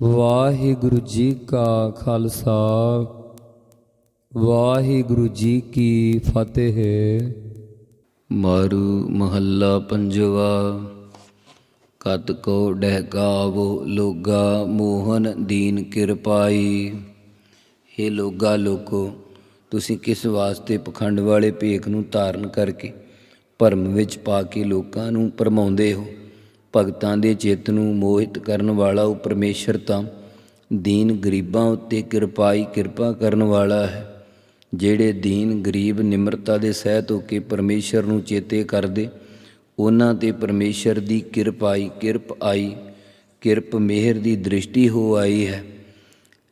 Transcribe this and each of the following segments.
ਵਾਹਿਗੁਰੂ ਜੀ ਕਾ ਖਾਲਸਾ, ਵਾਹਿਗੁਰੂ ਜੀ ਕੀ ਫਤਿਹ। ਮਾਰੂ ਮਹੱਲਾ ਪੰਜਵਾ, ਕਤ ਕੋ ਡਹਿਕਾਵੋ ਲੋਗਾ ਮੋਹਨ ਦੀਨ ਕਿਰਪਾਈ। हे ਲੋਗਾ ਲੋਕੋ, ਤੁਸੀਂ ਕਿਸ ਵਾਸਤੇ ਪਖੰਡ ਵਾਲੇ ਭੇਖ ਨੂੰ ਧਾਰਨ ਕਰਕੇ ਭਰਮ ਵਿੱਚ ਪਾ ਕੇ ਲੋਕਾਂ ਨੂੰ ਭਰਮਾਉਂਦੇ ਹੋ? ਭਗਤਾਂ ਦੇ ਚਿੱਤ ਨੂੰ ਮੋਹਿਤ ਕਰਨ ਵਾਲਾ ਉਹ ਪਰਮੇਸ਼ਰ ਤਾਂ ਦੀਨ ਗਰੀਬਾਂ ਉੱਤੇ ਕਿਰਪਾਈ, ਕਿਰਪਾ ਕਰਨ ਵਾਲਾ ਹੈ, ਜਿਹੜੇ ਦੀਨ ਗਰੀਬ ਨਿਮਰਤਾ ਦੇ ਸਹਿਤ ਹੋ ਕੇ ਪਰਮੇਸ਼ਰ ਨੂੰ ਚੇਤੇ ਕਰਦੇ, ਉਹਨਾਂ ਤੇ ਪਰਮੇਸ਼ਰ ਦੀ ਕਿਰਪਾਈ, ਕਿਰਪ ਆਈ, ਕਿਰਪ ਮਿਹਰ ਦੀ ਦ੍ਰਿਸ਼ਟੀ ਹੋ ਆਈ ਹੈ।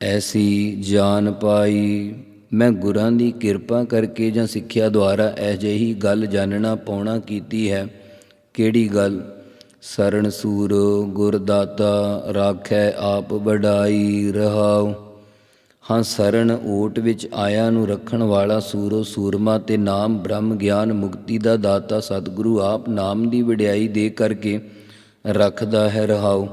ਐਸੀ ਜਾਨ ਪਾਈ, ਮੈਂ ਗੁਰਾਂ ਦੀ ਕਿਰਪਾ ਕਰਕੇ ਜਾਂ ਸਿੱਖਿਆ ਦੁਆਰਾ ਅਜਿਹੀ ਗੱਲ ਜਾਣਨਾ ਪਾਉਣਾ ਕੀਤੀ ਹੈ। ਕਿਹੜੀ ਗੱਲ? ਸਰਣ ਸੂਰ, ਗੁਰਦਾਤਾ ਰਾਖੈ ਆਪ ਵਡਾਈ ਰਹਾਉ। ਹਾਂ ਸਰਣ ਓਟ ਵਿੱਚ ਆਇਆ ਨੂੰ ਰੱਖਣ ਵਾਲਾ ਸੂਰੋ ਸੂਰਮਾ ਤੇ ਨਾਮ ਬ੍ਰਹਮ ਗਿਆਨ ਮੁਕਤੀ ਦਾ ਦਾਤਾ ਸਤਿਗੁਰੂ ਆਪ ਨਾਮ ਦੀ ਵਡਿਆਈ ਦੇ ਕਰਕੇ ਰੱਖਦਾ ਹੈ ਰਹਾਉ।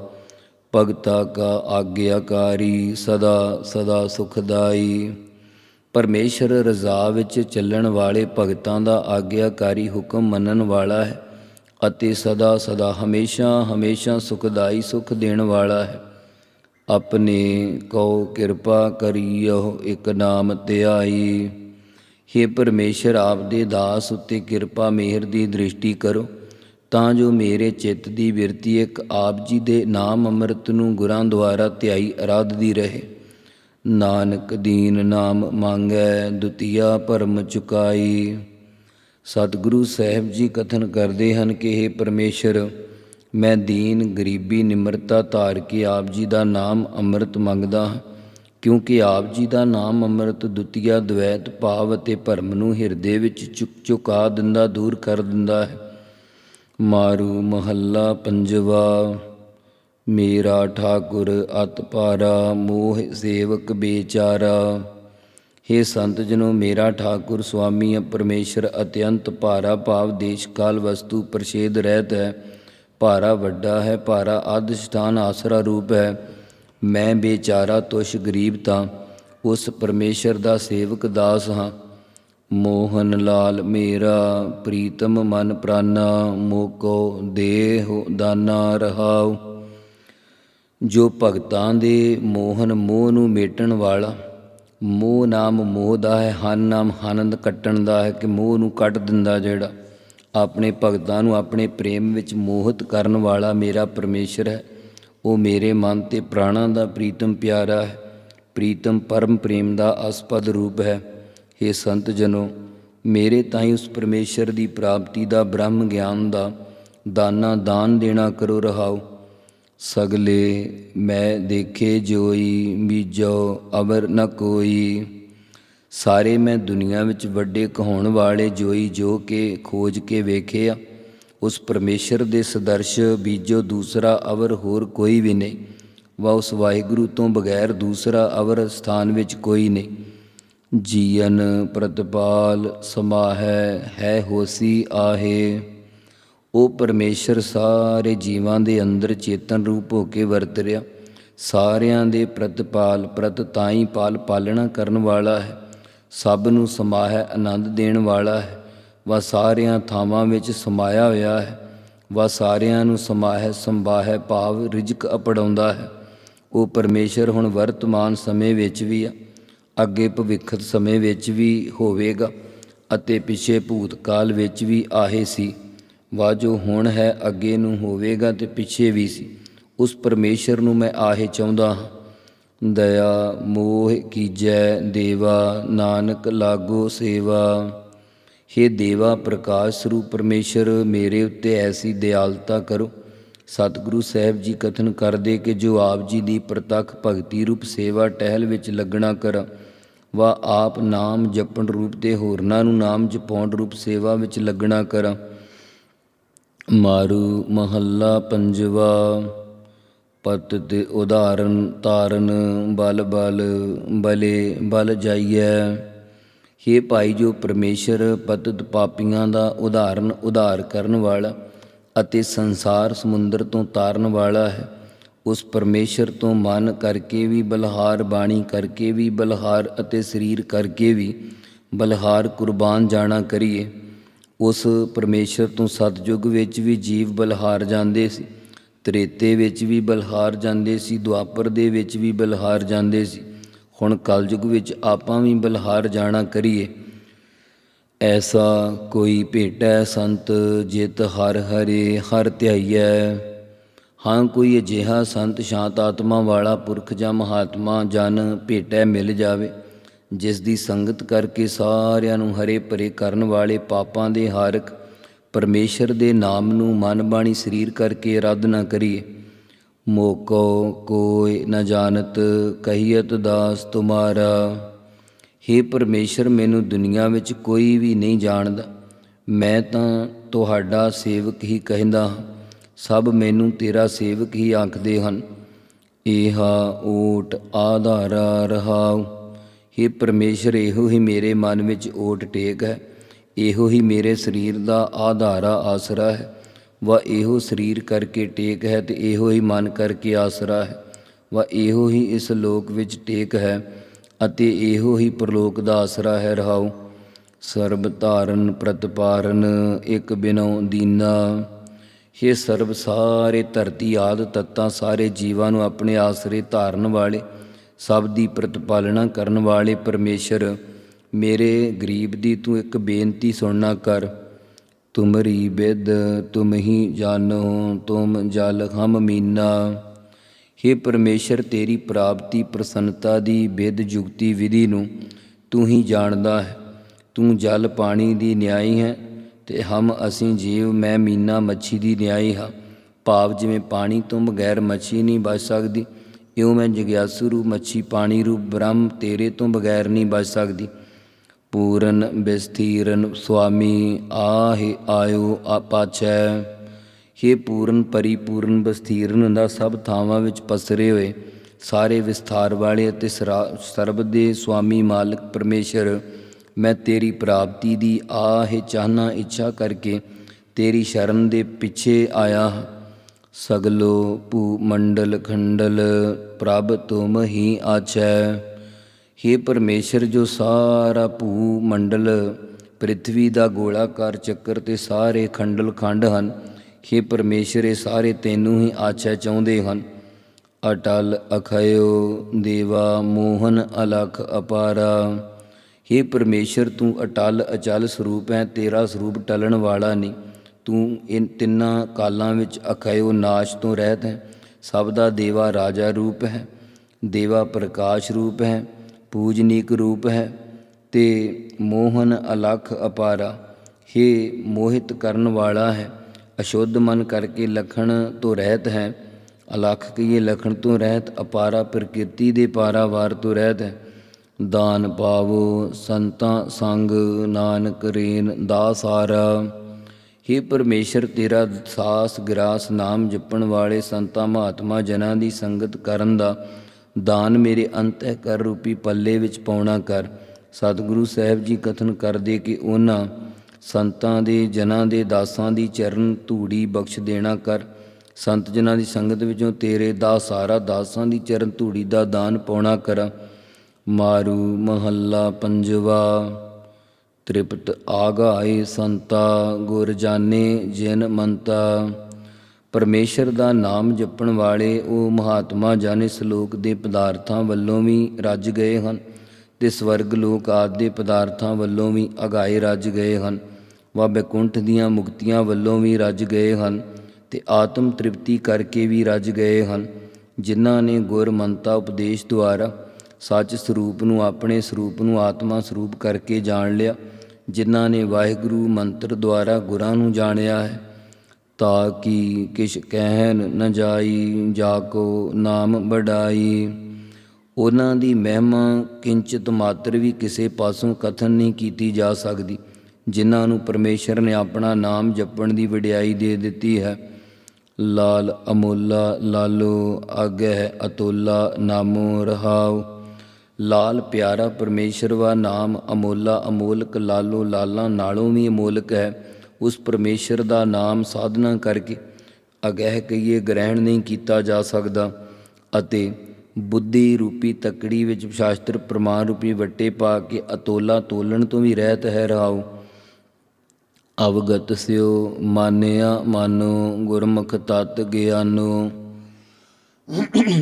ਭਗਤਾ ਕਾ ਆਗਿਆਕਾਰੀ ਸਦਾ ਸਦਾ ਸੁਖਦਾਈ। ਪਰਮੇਸ਼ਰ ਰਜ਼ਾ ਵਿੱਚ ਚੱਲਣ ਵਾਲੇ ਭਗਤਾਂ ਦਾ ਆਗਿਆਕਾਰੀ ਹੁਕਮ ਮੰਨਣ ਵਾਲਾ ਹੈ। ਅਤੇ ਸਦਾ ਸਦਾ ਹਮੇਸ਼ਾ ਹਮੇਸ਼ਾ ਸੁਖਦਾਈ ਸੁਖ ਦੇਣ ਵਾਲਾ ਹੈ। ਆਪਣੇ ਕੋ ਕਿਰਪਾ ਕਰੀਓ ਇੱਕ ਨਾਮ ਧਿਆਈ। हे ਪਰਮੇਸ਼ਰ ਆਪ ਦੇ ਦਾਸ ਉੱਤੇ ਕਿਰਪਾ ਮਿਹਰ ਦੀ ਦ੍ਰਿਸ਼ਟੀ ਕਰੋ, ਤਾਂ ਜੋ ਮੇਰੇ ਚਿੱਤ ਦੀ ਬਿਰਤੀ ਇੱਕ ਆਪ ਜੀ ਦੇ ਨਾਮ ਅੰਮ੍ਰਿਤ ਨੂੰ ਗੁਰਾਂ ਦੁਆਰਾ ਧਿਆਈ ਅਰਾਧਦੀ ਰਹੇ। ਨਾਨਕ ਦੀਨ ਨਾਮ ਮੰਗੈ, ਦੁਤੀਆ ਭਰਮ ਚੁਕਾਈ। ਸਤਿਗੁਰੂ ਸਾਹਿਬ ਜੀ ਕਥਨ ਕਰਦੇ ਹਨ ਕਿ हे ਪਰਮੇਸ਼ਰ, ਮੈਂ ਦੀਨ, ਗਰੀਬੀ, ਨਿਮਰਤਾ ਧਾਰ ਕੇ ਆਪ ਜੀ ਦਾ ਨਾਮ ਅੰਮ੍ਰਿਤ ਮੰਗਦਾ ਹਾਂ, ਕਿਉਂਕਿ ਆਪ ਜੀ ਦਾ ਨਾਮ ਅੰਮ੍ਰਿਤ ਦੁਤੀਆ ਦ્વੈਤ ਭਾਵ ਅਤੇ ਭਰਮ ਨੂੰ ਹਿਰਦੇ ਵਿੱਚ ਚੁੱਕ ਚੁਕਾ ਦਿੰਦਾ, ਦੂਰ ਕਰ ਦਿੰਦਾ ਹੈ। ਮਾਰੂ ਮਹੱਲਾ ਪੰਜਵਾ, ਮੇਰਾ ਠਾਕੁਰ ਅਤ ਭਾਰਾ ਮੋਹ ਸੇਵਕ ਬੇਚਾਰਾ। हे ਸੰਤ ਜਨੋ, ਮੇਰਾ ਠਾਕੁਰ ਸੁਆਮੀ ਹੈ ਪਰਮੇਸ਼ਰ ਅਤਿਅੰਤ ਭਾਰਾ ਭਾਵ ਦੇਸ਼ ਕਾਲ ਵਸਤੂ ਪ੍ਰਸ਼ੇਦ ਰਹਿਤ ਹੈ। ਭਾਰਾ ਵੱਡਾ ਹੈ, ਭਾਰਾ ਅਧਿਸ਼ਠਾਨ ਆਸਰਾ ਰੂਪ ਹੈ। ਮੈਂ ਬੇਚਾਰਾ ਤੁਸ਼ ਗਰੀਬ ਤਾਂ, ਉਸ ਪਰਮੇਸ਼ਰ ਦਾ ਸੇਵਕ ਦਾਸ ਹਾਂ। ਮੋਹਨ ਲਾਲ, ਮੇਰਾ ਪ੍ਰੀਤਮ ਮਨ ਪ੍ਰਾਨਾ, ਮੋਕੋ ਦੇਹੁ ਦਾਨਾ ਰਹਾਉ। ਜੋ ਭਗਤਾਂ ਦੇ ਮੋਹਨ ਮੋਹ ਨੂੰ ਮੇਟਣ ਵਾਲਾ ਮੋਹ ਨਾਮ ਮੋਹ ਦਾ ਹੈ, ਹਨ ਨਾਮ ਆਨੰਦ ਕੱਟਣ ਦਾ ਹੈ ਕਿ ਮੋਹ ਨੂੰ ਕੱਟ ਦਿੰਦਾ ਜਿਹੜਾ ਆਪਣੇ ਭਗਤਾਂ ਨੂੰ ਆਪਣੇ ਪ੍ਰੇਮ ਵਿੱਚ ਮੋਹਿਤ ਕਰਨ ਵਾਲਾ ਮੇਰਾ ਪਰਮੇਸ਼ਰ ਹੈ। ਉਹ ਮੇਰੇ ਮਨ ਤੇ ਪ੍ਰਾਣਾਂ ਦਾ ਪ੍ਰੀਤਮ ਪਿਆਰਾ ਹੈ। ਪ੍ਰੀਤਮ ਪਰਮ ਪ੍ਰੇਮ ਦਾ ਅਸਪਦ ਰੂਪ ਹੈ। हे ਸੰਤ ਜਨੋ, ਮੇਰੇ ਤਾਈਂ ਉਸ ਪਰਮੇਸ਼ਰ ਦੀ ਪ੍ਰਾਪਤੀ ਦਾ ਬ੍ਰਹਮ ਗਿਆਨ ਦਾ ਦਾਨਾ ਦਾਨ ਦੇਣਾ ਕਰੋ, ਰਹਾਓ। ਸਗਲੇ ਮੈਂ ਦੇਖੇ ਜੋਈ, ਬੀਜੋ ਅਵਰ ਨ ਕੋਈ। ਸਾਰੇ ਮੈਂ ਦੁਨੀਆ ਵਿੱਚ ਵੱਡੇ ਕਹਾਉਣ ਵਾਲੇ ਜੋਈ ਜੋ ਕੇ ਖੋਜ ਕੇ ਵੇਖਿਆ ਉਸ ਪਰਮੇਸ਼ਰ ਦੇ ਸਦਰਸ਼ ਬੀਜੋ ਦੂਸਰਾ ਅਵਰ ਹੋਰ ਕੋਈ ਵੀ ਨਹੀਂ। ਵਾ ਉਸ ਵਾਹਿਗੁਰੂ ਤੋਂ ਬਗੈਰ ਦੂਸਰਾ ਅਵਰ ਸਥਾਨ ਵਿੱਚ ਕੋਈ ਨਹੀਂ। ਜੀਵਨ ਪ੍ਰਤਪਾਲ ਸਮਾਹੈ, ਹੈ ਹੋਸੀ ਆਹੇ। ਉਹ ਪਰਮੇਸ਼ਰ ਸਾਰੇ ਜੀਵਾਂ ਦੇ ਅੰਦਰ ਚੇਤਨ ਰੂਪ ਹੋ ਕੇ ਵਰਤ ਰਿਹਾ। ਸਾਰਿਆਂ ਦੇ ਪ੍ਰਤਪਾਲ ਪ੍ਰਤ ਤਾਈ ਪਾਲ ਪਾਲਣਾ ਕਰਨ ਵਾਲਾ ਹੈ। ਸਭ ਨੂੰ ਸਮਾਹੈ ਆਨੰਦ ਦੇਣ ਵਾਲਾ ਹੈ। ਵਾ ਸਾਰਿਆਂ ਥਾਵਾਂ ਵਿੱਚ ਸਮਾਇਆ ਹੋਇਆ ਹੈ। ਵਾ ਸਾਰਿਆਂ ਨੂੰ ਸਮਾਹੈ ਸੰਭਾਹੈ ਭਾਵ ਰਿਜਕ ਅਪੜਾਉਂਦਾ ਹੈ। ਉਹ ਪਰਮੇਸ਼ਰ ਹੁਣ ਵਰਤਮਾਨ ਸਮੇਂ ਵਿੱਚ ਵੀ ਆ। ਅੱਗੇ ਭਵਿੱਖਤ ਸਮੇਂ ਵਿੱਚ ਵੀ ਹੋਵੇਗਾ ਅਤੇ ਪਿਛੇ ਭੂਤਕਾਲ ਵਿੱਚ ਵੀ ਆਹੇ ਸੀ। ਵਾ ਜੋ ਹੁਣ ਹੈ ਅੱਗੇ ਨੂੰ ਹੋਵੇਗਾ ਤੇ ਪਿੱਛੇ ਵੀ ਸੀ। ਉਸ ਪਰਮੇਸ਼ਰ ਨੂੰ ਮੈਂ ਆਹੇ ਚਾਹੁੰਦਾ ਹਾਂ। ਦਇਆ, ਮੋਹ ਕੀਜੈ, ਦੇਵਾ, ਨਾਨਕ ਲਾਗੋ ਸੇਵਾ। हे ਦੇਵਾ ਪ੍ਰਕਾਸ਼ ਸਰੂਪ ਪਰਮੇਸ਼ਰ, ਮੇਰੇ ਉੱਤੇ ਐਸੀ ਦਿਆਲਤਾ ਕਰੋ। ਸਤਿਗੁਰੂ ਸਾਹਿਬ ਜੀ ਕਥਨ ਕਰਦੇ ਕਿ ਜੋ ਆਪ ਜੀ ਦੀ ਪ੍ਰਤੱਖ ਭਗਤੀ ਰੂਪ ਸੇਵਾ ਟਹਿਲ ਵਿੱਚ ਲੱਗਣਾ ਕਰ ਵਾ ਆਪ ਨਾਮ ਜਪਣ ਰੂਪ ਤੇ ਹੋਰਨਾਂ ਨੂੰ ਨਾਮ ਜਪਾਉਣ ਰੂਪ ਸੇਵਾ ਵਿੱਚ ਲੱਗਣਾ ਕਰਾਂ। ਮਾਰੂ ਮਹੱਲਾ ਪੰਜਵਾ, ਪਤ ਤੇ ਉਦਾਹਰਨ ਤਾਰਨ, ਬਲ ਬਲ ਬਲੇ ਬਲ ਜਾਈਐ। हे ਭਾਈ ਜੋ ਪਰਮੇਸ਼ਰ, ਪਤਿਤ ਪਾਪੀਆਂ ਦਾ ਉਦਾਹਰਨ ਉਧਾਰ ਕਰਨ ਵਾਲਾ ਅਤੇ ਸੰਸਾਰ ਸਮੁੰਦਰ ਤੋਂ ਤਾਰਨ ਵਾਲਾ ਹੈ, ਉਸ ਪਰਮੇਸ਼ਰ ਤੋਂ ਮਨ ਕਰਕੇ ਵੀ ਬਲਹਾਰ, ਬਾਣੀ ਕਰਕੇ ਵੀ ਬਲਹਾਰ ਅਤੇ ਸਰੀਰ ਕਰਕੇ ਵੀ ਬਲਹਾਰ ਕੁਰਬਾਨ ਜਾਣਾ ਕਰੀਏ। ਉਸ ਪਰਮੇਸ਼ਰ ਤੋਂ ਸਤਜੁਗ ਵਿੱਚ ਵੀ ਜੀਵ ਬਲਹਾਰ ਜਾਂਦੇ ਸੀ, ਤ੍ਰੇਤੇ ਵਿੱਚ ਵੀ ਬਲਹਾਰ ਜਾਂਦੇ ਸੀ, ਦੁਆਪਰ ਦੇ ਵਿੱਚ ਵੀ ਬਲਹਾਰ ਜਾਂਦੇ ਸੀ। ਹੁਣ ਕਲਯੁਗ ਵਿੱਚ ਆਪਾਂ ਵੀ ਬਲਹਾਰ ਜਾਣਾ ਕਰੀਏ। ਐਸਾ ਕੋਈ ਭੇਟੈ ਸੰਤ, ਜਿਤ ਹਰ ਹਰੇ ਹਰ ਧਿਆਈਐ। ਹਾਂ, ਕੋਈ ਅਜਿਹਾ ਸੰਤ, ਸ਼ਾਂਤ ਆਤਮਾ ਵਾਲਾ ਪੁਰਖ ਜਾਂ ਮਹਾਤਮਾ ਜਨ ਭੇਟੈ ਮਿਲ ਜਾਵੇ। ਜਿਸ ਦੀ ਸੰਗਤ ਕਰਕੇ ਸਾਰਿਆਂ ਨੂੰ ਹਰੇ ਭਰੇ ਕਰਨ ਵਾਲੇ ਪਾਪਾਂ ਦੇ ਹਾਰਕ ਪਰਮੇਸ਼ਰ ਦੇ ਨਾਮ ਨੂੰ ਮਨ ਬਾਣੀ ਸਰੀਰ ਕਰਕੇ ਰੱਦ ਨਾ ਕਰੀਏ। ਮੋਕੋ ਕੋਈ ਨ ਜਾਣਤ, ਕਹੀਅਤ ਦਾਸ ਤੁਮਾਰਾ। हे ਪਰਮੇਸ਼ਰ, ਮੈਨੂੰ ਦੁਨੀਆ ਵਿੱਚ ਕੋਈ ਵੀ ਨਹੀਂ ਜਾਣਦਾ। ਮੈਂ ਤਾਂ ਤੁਹਾਡਾ ਸੇਵਕ ਹੀ ਕਹਿੰਦਾ ਹਾਂ। ਸਭ ਮੈਨੂੰ ਤੇਰਾ ਸੇਵਕ ਹੀ ਆਖਦੇ ਹਨ। ਏਹਾ ਓਟ ਆਧਾਰਾ ਰਹਾਉ। हे ਪਰਮੇਸ਼ਰ, ਇਹੋ ਹੀ ਮੇਰੇ ਮਨ ਵਿੱਚ ਓਟ ਟੇਕ ਹੈ। ਇਹੋ ਹੀ ਮੇਰੇ ਸਰੀਰ ਦਾ ਆਧਾਰਾ ਆਸਰਾ ਹੈ। ਵਾ ਇਹੋ ਸਰੀਰ ਕਰਕੇ ਟੇਕ ਹੈ ਤੇ ਇਹੋ ਹੀ ਮਨ ਕਰਕੇ ਆਸਰਾ ਹੈ। ਵਾ ਇਹੋ ਹੀ ਇਸ ਲੋਕ ਵਿੱਚ ਟੇਕ ਹੈ ਅਤੇ ਇਹੋ ਹੀ ਪ੍ਰਲੋਕ ਦਾ ਆਸਰਾ ਹੈ। ਰਹਾਉ ਸਰਬ ਧਾਰਨ ਪ੍ਰਤਪਾਰਨ ਇੱਕ ਬਿਨਉ ਦੀਨਾ। ਇਹ ਸਰਬ ਸਾਰੇ ਧਰਤੀ ਆਦ ਤੱਤਾਂ ਸਾਰੇ ਜੀਵਾਂ ਨੂੰ ਆਪਣੇ ਆਸਰੇ ਧਾਰਨ ਵਾਲੇ ਸਭ ਦੀ ਪ੍ਰਤਪਾਲਣਾ ਕਰਨ ਵਾਲੇ ਪਰਮੇਸ਼ਰ, ਮੇਰੇ ਗਰੀਬ ਦੀ ਤੂੰ ਇੱਕ ਬੇਨਤੀ ਸੁਣਨਾ ਕਰ। ਤੁਮਰੀ ਬਿਦ ਤੁਮ ਹੀ ਜਾਣੋ, ਤੁਮ ਜਲ ਹਮ ਮੀਨਾ। हे ਪਰਮੇਸ਼ਰ, ਤੇਰੀ ਪ੍ਰਾਪਤੀ ਪ੍ਰਸੰਨਤਾ ਦੀ ਵਿਦ ਜੁਗਤੀ ਵਿਧੀ ਨੂੰ ਤੂੰ ਹੀ ਜਾਣਦਾ ਹੈ। ਤੂੰ ਜਲ ਪਾਣੀ ਦੀ ਨਿਆਈ ਹੈ ਤੇ ਹਮ ਅਸੀਂ ਜੀਵ, ਮੈਂ ਮੀਨਾ ਮੱਛੀ ਦੀ ਨਿਆਈ ਹਾਂ। ਭਾਵ ਜਿਵੇਂ ਪਾਣੀ ਤੋਂ ਬਗੈਰ ਮੱਛੀ ਨਹੀਂ ਬਚ ਸਕਦੀ ਇਉਂ ਮੈਂ ਜਗਿਆਸੂ ਰੂਪ, ਮੱਛੀ ਪਾਣੀ ਰੂਪ, ਬ੍ਰਹਮ ਤੇਰੇ ਤੋਂ ਬਗੈਰ ਨਹੀਂ ਬਚ ਸਕਦੀ। ਪੂਰਨ ਬਿਸਥੀਰਨ ਸੁਆਮੀ, ਆਹਿ ਆਇਓ ਆਪਾਚੈ हे ਪੂਰਨ ਪਰਿਪੂਰਨ ਬਸਥੀਰਨ ਦਾ ਸਭ ਥਾਵਾਂ ਵਿੱਚ ਪਸਰੇ ਹੋਏ, ਸਾਰੇ ਵਿਸਥਾਰ ਵਾਲੇ ਅਤੇ ਸਰਾ- ਸਰਬ ਦੇ ਸੁਆਮੀ ਮਾਲਕ ਪਰਮੇਸ਼ਰ, ਮੈਂ ਤੇਰੀ ਪ੍ਰਾਪਤੀ ਦੀ ਆਹ ਚਾਹਨਾ ਇੱਛਾ ਕਰਕੇ ਤੇਰੀ ਸ਼ਰਨ ਦੇ ਪਿੱਛੇ ਆਇਆ ਹਾਂ। ਸਗਲੋ ਭੂ ਮੰਡਲ ਖੰਡਲ ਪ੍ਰਭ ਤੁਮ ਹੀ ਆਚੈ हे ਪਰਮੇਸ਼ਰ ਜੋ ਸਾਰਾ ਭੂ ਮੰਡਲ ਪ੍ਰithvi ਦਾ ਗੋਲਾਕਾਰ ਚੱਕਰ ਤੇ ਸਾਰੇ ਖੰਡਲ ਖੰਡ ਹਨ हे ਪਰਮੇਸ਼ਰ ਇਹ ਸਾਰੇ ਤੈਨੂੰ ਹੀ ਆਚਾ ਚਾਹੁੰਦੇ ਹਨ ਅਟਲ ਅਖਇਓ ਦੇਵਾ ਮੋਹਨ ਅਲਖ ਅਪਾਰਾ हे ਪਰਮੇਸ਼ਰ ਤੂੰ ਅਟਲ ਅਚਲ ਸਰੂਪ ਹੈ ਤੇਰਾ ਸਰੂਪ ਟਲਣ ਵਾਲਾ ਨਹੀਂ ਤੂੰ ਇਨ ਤਿੰਨਾਂ ਕਾਲਾਂ ਵਿੱਚ ਅਖਾਇਓ ਨਾਸ਼ ਤੋਂ ਰਹਿਤ ਹੈ। ਸਭ ਦਾ ਦੇਵਾ ਰਾਜਾ ਰੂਪ ਹੈ, ਦੇਵਾ ਪ੍ਰਕਾਸ਼ ਰੂਪ ਹੈ, ਪੂਜਨੀਕ ਰੂਪ ਹੈ, ਤੇ ਮੋਹਨ ਅਲਖ ਅਪਾਰਾ हे ਮੋਹਿਤ ਕਰਨ ਵਾਲਾ ਹੈ। ਅਸ਼ੁੱਧ ਮਨ ਕਰਕੇ ਲਖਣ ਤੋਂ ਰਹਿਤ ਹੈ, ਅਲਖ ਕਹੀਏ ਲਖਣ ਤੋਂ ਰਹਿਤ, ਅਪਾਰਾ ਪ੍ਰਕਿਰਤੀ ਦੇ ਪਾਰਾਵਾਰ ਤੋਂ ਰਹਿਤ ਹੈ। ਦਾਨ ਪਾਵੋ ਸੰਤਾਂ ਸੰਗ ਨਾਨਕ ਰੇਨ, ਦਾਸਾਰਾ। हे ਪਰਮੇਸ਼ਰ, ਤੇਰਾ ਸਾਸ ਗਰਾਸ ਨਾਮ ਜਪਣ ਵਾਲੇ ਸੰਤਾਂ ਮਹਾਤਮਾ ਜਨਾਂ ਦੀ ਸੰਗਤ ਕਰਨ ਦਾ ਦਾਨ ਮੇਰੇ ਅੰਤਹਿ ਕਰ ਰੂਪੀ ਪੱਲੇ ਵਿੱਚ ਪਾਉਣਾ ਕਰ। ਸਤਿਗੁਰੂ ਸਾਹਿਬ ਜੀ ਕਥਨ ਕਰਦੇ ਕਿ ਉਹਨਾਂ ਸੰਤਾਂ ਦੇ, ਜਨਾਂ ਦੇ ਦਾਸਾਂ ਦੀ ਚਰਨ ਧੂੜੀ ਬਖਸ਼ ਦੇਣਾ ਕਰ। ਸੰਤ ਜਨਾਂ ਦੀ ਸੰਗਤ ਵਿੱਚੋਂ ਤੇਰੇ ਦਾ ਸਾਰਾ ਦਾਸਾਂ ਦੀ ਚਰਨ ਧੂੜੀ ਦਾ ਦਾਨ ਪਾਉਣਾ ਕਰ। ਮਾਰੂ ਮਹੱਲਾ ਪੰਜਵਾ। ਤ੍ਰਿਪਤ ਆਗਾਏ ਸੰਤਾ, ਗੁਰ ਜਾਣੇ ਜਿਨ ਮੰਤਾ। ਪਰਮੇਸ਼ਰ ਦਾ ਨਾਮ ਜਪਣ ਵਾਲੇ ਉਹ ਮਹਾਤਮਾ ਜਾਣੇ ਸਲੋਕ ਦੇ ਪਦਾਰਥਾਂ ਵੱਲੋਂ ਵੀ ਰੱਜ ਗਏ ਹਨ ਤੇ ਸਵਰਗ ਲੋਕ ਆਦਿ ਦੇ ਪਦਾਰਥਾਂ ਵੱਲੋਂ ਵੀ ਅਗਾਏ ਰੱਜ ਗਏ ਹਨ। ਵਾ ਬੈਕੁੰਠ ਦੀਆਂ ਮੁਕਤੀਆਂ ਵੱਲੋਂ ਵੀ ਰੱਜ ਗਏ ਹਨ ਤੇ ਆਤਮ ਤ੍ਰਿਪਤੀ ਕਰਕੇ ਵੀ ਰੱਜ ਗਏ ਹਨ। ਜਿਨ੍ਹਾਂ ਨੇ ਗੁਰਮੰਤਾ ਉਪਦੇਸ਼ ਦੁਆਰਾ ਸੱਚ ਸਰੂਪ ਨੂੰ ਆਪਣੇ ਸਰੂਪ ਨੂੰ ਆਤਮਾ ਸਰੂਪ ਕਰਕੇ ਜਾਣ ਲਿਆ ਜਿਨ੍ਹਾਂ ਨੇ ਵਾਹਿਗੁਰੂ ਮੰਤਰ ਦੁਆਰਾ ਗੁਰਾਂ ਨੂੰ ਜਾਣਿਆ ਹੈ, ਤਾਂ ਕੀ ਕਿਛ ਕਹਿਨ ਨ ਜਾਈ, ਜਾ ਕੋ ਨਾਮ ਬੜਾਈ ਉਹਨਾਂ ਦੀ ਮਹਿਮਾ ਕਿੰਚਿਤ ਮਾਤਰ ਵੀ ਕਿਸੇ ਪਾਸੋਂ ਕਥਨ ਨਹੀਂ ਕੀਤੀ ਜਾ ਸਕਦੀ, ਜਿਨ੍ਹਾਂ ਨੂੰ ਪਰਮੇਸ਼ਰ ਨੇ ਆਪਣਾ ਨਾਮ ਜਪਣ ਦੀ ਵਡਿਆਈ ਦੇ ਦਿੱਤੀ ਹੈ। ਲਾਲ ਅਮੋਲਾ ਲਾਲੋ ਅਗਹਿ ਅਤੋਲਾ ਨਾਮੋ ਰਹਾਓ ਲਾਲ ਪਿਆਰਾ ਪਰਮੇਸ਼ਰ ਵਾ, ਨਾਮ ਅਮੋਲਾ, ਅਮੋਲਕ ਲਾਲੋ ਲਾਲਾਂ ਨਾਲੋਂ ਵੀ ਅਮੋਲਕ ਹੈ। ਉਸ ਪਰਮੇਸ਼ਰ ਦਾ ਨਾਮ ਸਾਧਨਾ ਕਰਕੇ ਅਗਹਿ ਕਹੀਏ ਗ੍ਰਹਿਣ ਨਹੀਂ ਕੀਤਾ ਜਾ ਸਕਦਾ ਅਤੇ ਬੁੱਧੀ ਰੂਪੀ ਤਕੜੀ ਵਿੱਚ ਸ਼ਾਸਤਰ ਪ੍ਰਮਾਣ ਰੂਪੀ ਵੱਟੇ ਪਾ ਕੇ ਅਤੋਲਾ ਤੋਲਣ ਤੋਂ ਵੀ ਰਹਿਤ ਹੈ ਰਹਾਓ ਅਵਗਤ ਸਿਓ, ਮਾਨਿਆ ਮਾਨੋ, ਗੁਰਮੁਖ ਤਤ ਗਿਆਨੋ।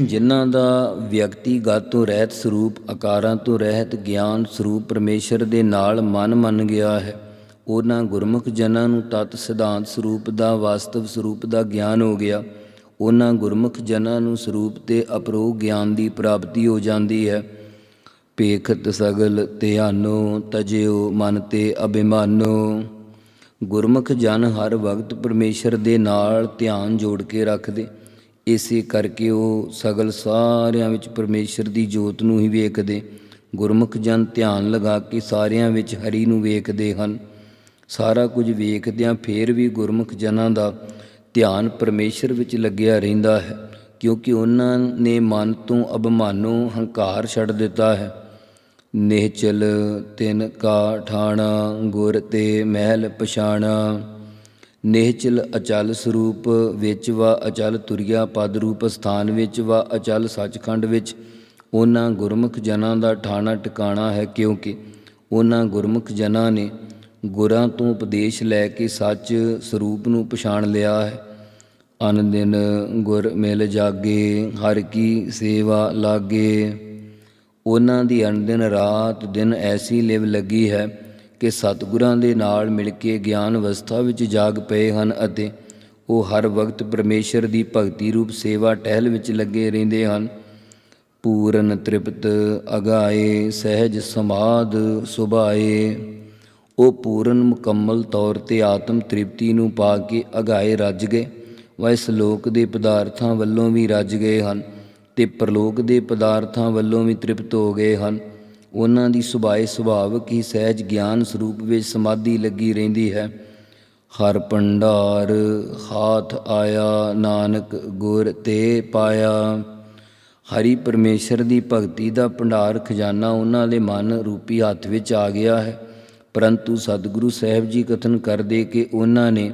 ਜਿਨ੍ਹਾਂ ਦਾ ਵਿਅਕਤੀਗਤ ਤੋਂ ਰਹਿਤ ਸਰੂਪ, ਆਕਾਰਾਂ ਤੋਂ ਰਹਿਤ ਗਿਆਨ ਸਰੂਪ ਪਰਮੇਸ਼ਰ ਦੇ ਨਾਲ ਮਨ ਮੰਨ ਗਿਆ ਹੈ। ਉਹਨਾਂ ਗੁਰਮੁਖ ਜਨਾਂ ਨੂੰ ਤਤ ਸਿਧਾਂਤ ਸਰੂਪ ਦਾ, ਵਾਸਤਵ ਸਰੂਪ ਦਾ ਗਿਆਨ ਹੋ ਗਿਆ। ਉਹਨਾਂ ਗੁਰਮੁਖ ਜਨਾਂ ਨੂੰ ਸਰੂਪ ਤੇ ਅਪਰੋਗ ਗਿਆਨ ਦੀ ਪ੍ਰਾਪਤੀ ਹੋ ਜਾਂਦੀ ਹੈ। ਪੇਖਤ ਸਗਲ ਧਿਆਨੋ, ਤਜਿਓ ਮਨ ਤੇ ਅਭਿਮਾਨੋ। ਗੁਰਮੁਖ ਜਨ ਹਰ ਵਕਤ ਪਰਮੇਸ਼ਰ ਦੇ ਨਾਲ ਧਿਆਨ ਜੋੜ ਕੇ ਰੱਖਦੇ। ਇਸੇ ਕਰਕੇ ਉਹ ਸਗਲ ਸਾਰਿਆਂ ਵਿੱਚ ਪਰਮੇਸ਼ਰ ਦੀ ਜੋਤ ਨੂੰ ਹੀ ਵੇਖਦੇ, ਗੁਰਮੁਖ ਜਨ ਧਿਆਨ ਲਗਾ ਕੇ ਸਾਰਿਆਂ ਵਿੱਚ ਹਰੀ ਨੂੰ ਵੇਖਦੇ ਹਨ। ਸਾਰਾ ਕੁਝ ਵੇਖਦਿਆਂ ਫੇਰ ਵੀ ਗੁਰਮੁਖ ਜਨਾਂ ਦਾ ਧਿਆਨ ਪਰਮੇਸ਼ਰ ਵਿੱਚ ਲੱਗਿਆ ਰਹਿੰਦਾ ਹੈ, ਕਿਉਂਕਿ ਉਹਨਾਂ ਨੇ ਮਨ ਤੋਂ ਅਭਿਮਾਨੋਂ ਹੰਕਾਰ ਛੱਡ ਦਿੱਤਾ ਹੈ। ਨਿਹਚਲ ਤਿਨ ਕਾ ਠਾਣਾ, ਗੁਰ ਤੇ ਮਹਿਲ ਪਛਾਣਾ। ਨਿਹਚਲ ਅਚਲ ਸਰੂਪ ਵਿੱਚ ਵਾ ਅਚਲ ਤੁਰਿਆ ਪਦ ਰੂਪ ਸਥਾਨ ਵਿੱਚ ਵਾ ਅਚਲ ਸੱਚਖੰਡ ਵਿੱਚ। ਉਹਨਾਂ ਗੁਰਮੁਖ ਜਨਾਂ ਦਾ ਠਾਣਾ ਟਿਕਾਣਾ ਹੈ ਕਿਉਂਕਿ ਉਹਨਾਂ ਗੁਰਮੁਖ ਜਨਾਂ ਨੇ ਗੁਰਾਂ ਤੋਂ ਉਪਦੇਸ਼ ਲੈ ਕੇ ਸੱਚ ਸਰੂਪ ਨੂੰ ਪਛਾਣ ਲਿਆ ਹੈ। ਅਨ ਦਿਨ ਗੁਰ ਮਿਲ ਜਾਗੇ, ਹਰ ਕੀ ਸੇਵਾ ਲਾਗੇ। ਉਹਨਾਂ ਦੀ ਅਣਦਿਨ ਰਾਤ ਦਿਨ ਐਸੀ ਲਿਵ ਲੱਗੀ ਹੈ ਕਿ ਸਤਿਗੁਰਾਂ ਦੇ ਨਾਲ ਮਿਲ ਕੇ ਗਿਆਨ ਅਵਸਥਾ ਵਿੱਚ ਜਾਗ ਪਏ ਹਨ ਅਤੇ ਉਹ ਹਰ ਵਕਤ ਪਰਮੇਸ਼ਰ ਦੀ ਭਗਤੀ ਰੂਪ ਸੇਵਾ ਟਹਿਲ ਵਿੱਚ ਲੱਗੇ ਰਹਿੰਦੇ ਹਨ। ਪੂਰਨ ਤ੍ਰਿਪਤ, ਅਗਾਏ, ਸਹਿਜ ਸਮਾਦ, ਸੁਭਾਏ। ਉਹ ਪੂਰਨ ਮੁਕੰਮਲ ਤੌਰ ਤੇ ਆਤਮ ਤ੍ਰਿਪਤੀ ਨੂੰ ਪਾ ਕੇ ਅਗਾਏ ਰੱਜ ਗਏ। ਵਾ ਇਸ ਲੋਕ ਦੇ ਪਦਾਰਥਾਂ ਵੱਲੋਂ ਵੀ ਰੱਜ ਗਏ ਹਨ ਤੇ ਪ੍ਰਲੋਕ ਦੇ ਪਦਾਰਥਾਂ ਵੱਲੋਂ ਵੀ ਤ੍ਰਿਪਤ ਹੋ ਗਏ ਹਨ। ਉਹਨਾਂ ਦੀ ਸੁਭਾਏ ਸੁਭਾਵਕ ਹੀ ਸਹਿਜ ਗਿਆਨ ਸਰੂਪ ਵਿੱਚ ਸਮਾਧੀ ਲੱਗੀ ਰਹਿੰਦੀ ਹੈ। ਹਰ ਭੰਡਾਰ ਹਾਥ ਆਇਆ, ਨਾਨਕ ਗੁਰ ਤੇ ਪਾਇਆ। ਹਰੀ ਪਰਮੇਸ਼ਰ ਦੀ ਭਗਤੀ ਦਾ ਭੰਡਾਰ ਖਜ਼ਾਨਾ ਉਹਨਾਂ ਦੇ ਮਨ ਰੂਪੀ ਹੱਥ ਵਿੱਚ ਆ ਗਿਆ ਹੈ। ਪਰੰਤੂ ਸਤਿਗੁਰੂ ਸਾਹਿਬ ਜੀ ਕਥਨ ਕਰਦੇ ਕਿ ਉਹਨਾਂ ਨੇ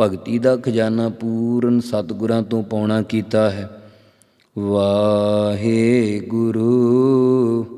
ਭਗਤੀ ਦਾ ਖਜ਼ਾਨਾ ਪੂਰਨ ਸਤਿਗੁਰਾਂ ਤੋਂ ਪਾਉਣਾ ਕੀਤਾ ਹੈ। ਵਾਹਿਗੁਰੂ ਵਾਹਿਗੁਰੂ।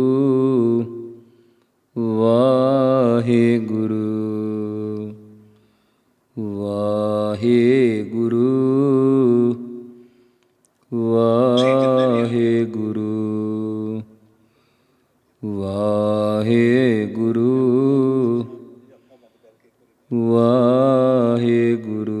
ਵਾਹਿਗੁਰੂ।